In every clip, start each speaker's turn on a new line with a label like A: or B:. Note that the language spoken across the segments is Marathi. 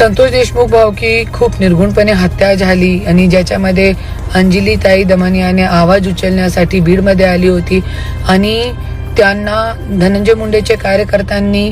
A: संतोष देशमुख भावकी खूप निर्गुणपणे हत्या झाली आणि ज्याच्यामध्ये अंजली ताई दमानियाने आवाज उचलण्यासाठी बीडमध्ये आली होती. आणि त्यांना धनंजय मुंडेचे कार्यकर्त्यांनी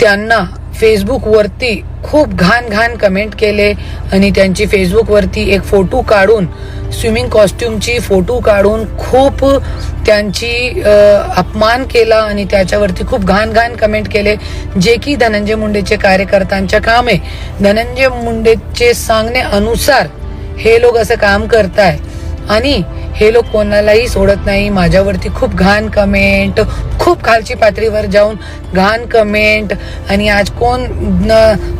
A: त्यांना फेसबुकवरती खूप घाण घाण कमेंट केले आणि त्यांची फेसबुकवरती एक फोटो काढून स्विमिंग कॉस्ट्युमची फोटो काढून खूप त्यांची अपमान केला आणि त्याच्यावरती खूप घाण घाण कमेंट केले. जे की धनंजय मुंडेचे कार्यकर्त्यांच्या काम. आहे धनंजय मुंडेचे सांगणे अनुसार हे लोक असं काम करताय. आणि हे लोक कोणालाही सोडत नाही. माझ्यावरती खूप घाण कमेंट खूप खालची पातळीवर जाऊन घाण कमेंट आणि आज कोण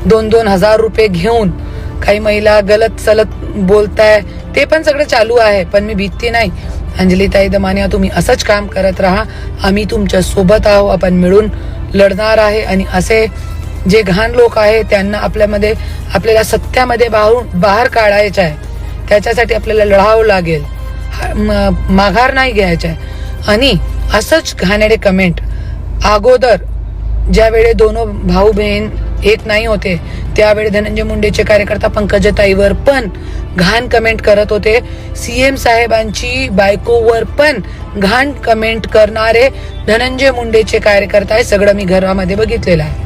A: दोन दोन हजार रुपये घेऊन काही महिला गलत सलत बोलताय ते पण सगळं चालू आहे पण मी भीती नाही. अंजलीताई दमानिया तुम्ही असंच काम करत राहा. आम्ही तुमच्यासोबत आहो आपण मिळून लढणार आहे. आणि असे जे घाण लोक आहे त्यांना आपल्यामध्ये आपल्याला सत्यामध्ये बाहेर बाहेर काढायचं आहे. त्याच्यासाठी आपल्याला लढावं लागेल. माघार नाही घ्यायचा आहे आणि असंच घाणेरे कमेंट अगोदर ज्यावेळी दोन भाऊ बहीण एक नाही होते त्यावेळी धनंजय मुंडेचे कार्यकर्ता पंकजताईवर पण घाण कमेंट करत होते. सीएम साहेबांची बायकोवर पण घाण कमेंट करणारे धनंजय मुंडेचे कार्यकर्ता आहे सगळं मी घरामध्ये बघितलेलं आहे.